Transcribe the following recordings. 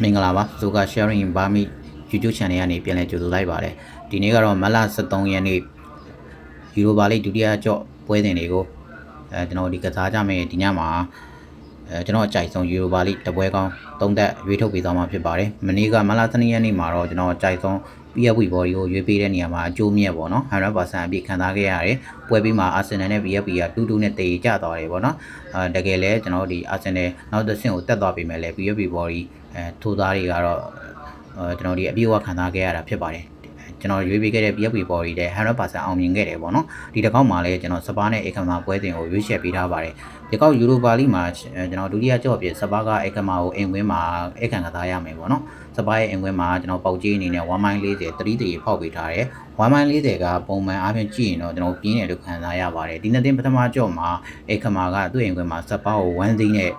မင်္ဂလာပါ Zoga Sharing Burmese YouTube Channel ကနေပြန်လည်ကြိုဆိုလိုက်ပါတယ်ဒီနေ့ကတော့မလ23ရက်နေ့ယူရိုပါလိဒုတိယကြော့ပွဲစဉ်တွေကိုအဲကျွန်တော်ဒီကစားကြမယ်ဒီညမှာအဲကျွန်တော်အကြိုက်ဆုံးယူရိုပါလိတပွဲကောင်းသုံးသက်ရွေးထုတ်ပေးသွားမှာဖြစ်ပါတယ်မနေ့ကမလ12ရက်နေ့မှာတော့ကျွန်တော်အကြိုက်ဆုံး PFW body ကိုရွေးပေးတဲ့နေရာမှာအကျိုးမြတ်ပေါ့နော်100%အပြည့်ခံစားခဲ့ရတယ်ပွဲပြီးမှာ Arsenal နဲ့ PFW ကတူးတူးနဲ့တေကျသွားတယ်ပေါ့နော်အဲတကယ်လဲကျွန်တော်တို့ဒီ Arsenal နောက်တစ်ဆင့်ကိုတက်သွားပြီမဲ့လဲ PFW body အဲထိုးသားတွေကတော့အဲကျွန်တော်ဒီအပြည့်အဝခံစားခဲ့ရတာဖြစ်ပါတယ် ကျွန်တော်ရွေးပေးခဲ့တဲ့ PFW body တဲ့100%အောင်မြင်ခဲ့တယ်ပေါ့နော်ဒီတစ်ခေါက်မှာလည်းကျွန်တော်စပါးနဲ့အေကမာပွဲစဉ်ကိုရွေးချယ်ပေးထားပါတယ်ဒီကောက်ယူရိုပါလိမှာကျွန်တော်ဒုတိယကြော့ပြစပါးကအေကမာကိုအိမ်ဝင်းမှာအေကန်ကစားရမယ်ပေါ့နော်စပါးရဲ့အိမ်ဝင်းမှာကျွန်တော်ပေါက်ကြီးအနေနဲ့1မိုင်40 3တရီဖောက်ပေးထားတယ်1မိုင်40ကပုံမှန်အားဖြင့်ကြည့်ရင်တော့ကျွန်တော်ပြင်းတယ်လို့ခံစားရပါတယ်ဒီနှစ်သိန်းပထမကြော့မှာအေကမာကသူ့အိမ်ဝင်းမှာစပါးကို1သိန်းနဲ့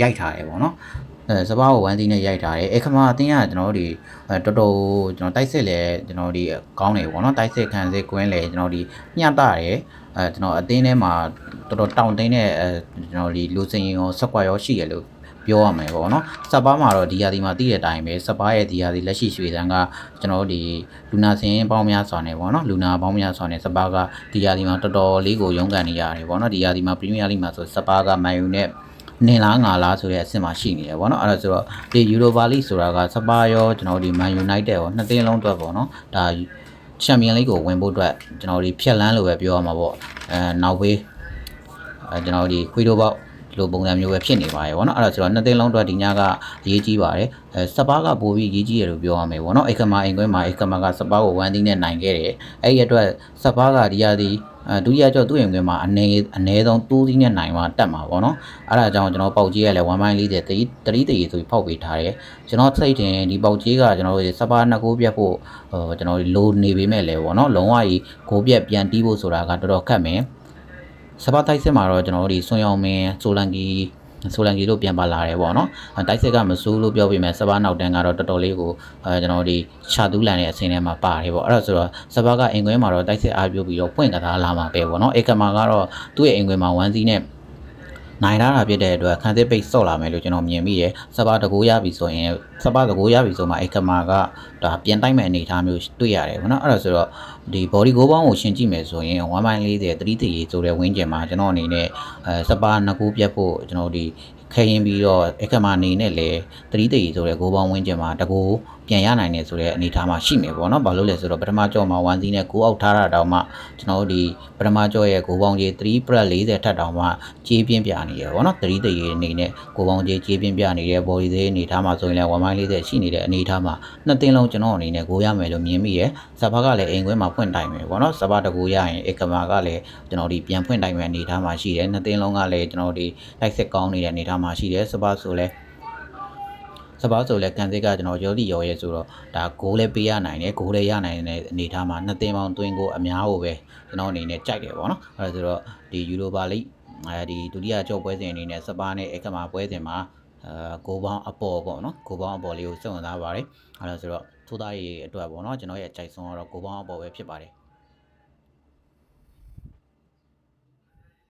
ရိုက်ထားတယ်ပေါ့နော်အဲ စပါးကို1သိန်းနဲ့ရိုက်ထားတယ်အေခမာအတင်းကကျွန်တော်တို့ဒီအဲတော်တော်ကျွန်တော်တိုက်စစ်လဲကျွန်တော်ဒီကောင်းတယ်ပေါ့နော်တိုက်စစ်ခံစစ်ကွင်းလဲကျွန်တော်ဒီညှတတယ်အဲကျွန်တော်အတင်းထဲမှာတော်တော်တောင့်တင်းတဲ့အဲကျွန်တော်ဒီလူစင်ရင်ရောဆက်ကွက်ရောရှိရလို့ပြောရမယ်ပေါ့နော်စပ်ပါမှာတော့ဒီယာဒီမှာတည်တဲ့အတိုင်းပဲစပ်ပါရဲ့ဒီယာဒီလက်ရှိရွှေစံကကျွန်တော်တို့ဒီလူနာစင်ပေါင်းများစွာနေပေါ့နော်လူနာပေါင်းများစွာနေစပ်ပါကဒီယာဒီမှာတော်တော်လေးကိုရုန်းကန်နေရတယ်ပေါ့နော်ဒီယာဒီမှာပရီးမီးယားလိမှာဆိုစပ်ပါကမန်ယူနဲ့ နေလားငါလားဆိုတဲ့အဆင့်မှာရှိနေတယ်ပေါ့နော်အဲ့ဒါဆိုတော့ဒီယူရိုပါလိဆိုတာကစပါရောကျွန်တော်ဒီမန်ယူနိုက်တက်ရောနှစ်သင်းလုံးအတွက်ပေါ့နော်ဒါချန်ပီယံလိကိုဝင်ဖို့အတွက်ကျွန်တော်ဒီဖြက်လန်းလို့ပဲပြောရမှာပေါ့အဲနောက်ဘေးအဲကျွန်တော်ဒီခွေးတို့ပေါက်ဒီ လိုပုံစံမျိုးပဲဖြစ်နေပါရဲ့ဗောနော်အဲ့ဒါဆိုတော့နှစ်သိန်းလုံးအတွက်ဒီညကအရေးကြီးပါတယ်အဲစပါးကပို့ပြီးရေးကြီးရလို့ပြောရမယ်ဗောနော်အိတ်ခမာအိမ်ခွင်းမှာအိတ်ခမာကစပါးကိုဝမ်းသီးနဲ့နိုင်ခဲ့တယ်အဲ့ဒီအတွက်စပါးကဒီရသည်အဲဒုတိယကျော့သူ့ရင်ခွင်မှာအနေအနည်းဆုံး2စီးနဲ့နိုင်မှာတက်မှာပေါ့နော်အဲ့ဒါကြောင့်ကျွန်တော်ပေါက်ကြီးရလဲ1မိုင်40တရီတရီတရီဆိုပြီးဖောက်ပေးထားတယ်ကျွန်တော်စိတ်တင်ဒီပေါက်ကြီးကကျွန်တော်တို့စပါးနှစ်ကိုပြတ်ဖို့ဟိုကျွန်တော်လိုနေပေမဲ့လဲပေါ့နော်လုံးဝကြီးကိုပြက်ပြန်တီးဖို့ဆိုတာကတော်တော်ခက်မယ် စပါးတိုက်စစ်မှာတော့ကျွန်တော်တို့ဒီဆွန်ရောင်မင်းဆိုလန်ကီဆိုလန်ကီတို့ပြန်ပါလာတယ်ပေါ့နော်တိုက်စစ်ကမဆိုးလို့ပြောပြမယ်စပါးနောက်တန်းကတော့တော်တော်လေးကိုအဲကျွန်တော်တို့ဒီခြာတူးလန်တဲ့အဆင်းထဲမှာပါတယ်ပေါ့အဲ့ဒါဆိုတော့စပါးကအင်ကွင်းမှာတော့တိုက်စစ်အားပြုပြီးတော့ပွင့်ကစားလာမှာပဲပေါ့နော်အေကမာကတော့သူ့ရဲ့အင်ကွင်းမှာ1စီးနဲ့ နိုင်ထားတာဖြစ်တဲ့အတွက်ခန်းစစ်ပိတ်ဆော့လာမယ်လို့ကျွန်တော်မြင်မိတယ်စပါးတကူရပြီဆိုရင်စပါးတကူရပြီဆိုမှအေကမာကဒါပြန်တိုက်မဲ့အနေအထားမျိုးတွေ့ရတယ်ပေါ့နော်အဲ့ဒါဆိုတော့ဒီ body go ပေါင်းကိုရှင်းကြည့်မယ်ဆိုရင်1.40 3တရီဆိုတဲ့ဝင်းကျင်မှာကျွန်တော်အနေနဲ့အဲစပါးနှစ်ကူပြတ်ဖို့ကျွန်တော်ဒီ ခဲရင်ပြီးတော့အခက်မအနေနဲ့လေ3တရီဆိုတဲ့ဂိုးပေါင်းဝင်းကျင်မှာတကူပြန်ရနိုင်တယ်ဆိုတဲ့အနေအထားမှာရှိမယ်ပေါ့နော်ဘာလို့လဲဆိုတော့ပထမကြော့မှာ1စီးနဲ့9အောက်ထားတာတောင်မှကျွန်တော်တို့ဒီပထမကြော့ရဲ့ဂိုးပေါင်းကြီး3 press 40ထက်တောင်မှကြီးပြင်းပြနေရပေါ့နော်3တရီအနေနဲ့ဂိုးပေါင်းကြီးကြီးပြင်းပြနေတဲ့ body သေးအနေအထားမှာဆိုရင်လည်း1.40ရှိနေတဲ့အနေအထားမှာနှစ်သင်းလုံးကျွန်တော်အနေနဲ့ဂိုးရမယ်လို့မြင်မိရယ်စပါးကလည်းအိမ်ခွဲမှာဖွင့်တိုင်မယ်ပေါ့နော်စပါးတကူရရင်ဧကမာကလည်းကျွန်တော်ဒီပြန်ဖွင့်တိုင်မယ်အနေအထားမှာရှိတယ်နှစ်သင်းလုံးကလည်းကျွန်တော်ဒီတိုက်စစ်ကောင်းနေတဲ့အနေအထားမှာရှိတယ်စပါးဆိုလည်းစပါးဆိုလဲကန်စစ်ကကျွန်တော်ရောတိရောရဲဆိုတော့ဒါဂိုးလည်းပေးရနိုင်တယ်ဂိုးလည်းရနိုင်တဲ့အနေအထားမှာနှစ်သင်းပေါင်းသွင်းကိုအများကိုပဲကျွန်တော်အနေနဲ့ကြိုက်တယ်ပေါ့နော်အဲဒါဆိုတော့ဒီယူရိုပါလိအဲဒီဒုတိယကြောပွဲစဉ်အနေနဲ့စပါးနဲ့ဧကမာပွဲစဉ်မှာအဲဂိုးပေါင်းအပေါ်ပေါ့နော်ဂိုးပေါင်းအပေါ်လေးကိုစုံစမ်းသားပါတယ်အဲဒါဆိုတော့သိုးသားရေအတွက်ပေါ့နော်ကျွန်တော်ရဲ့အကြိုက်ဆုံးကတော့ဂိုးပေါင်းအပေါ်ပဲဖြစ်ပါတယ်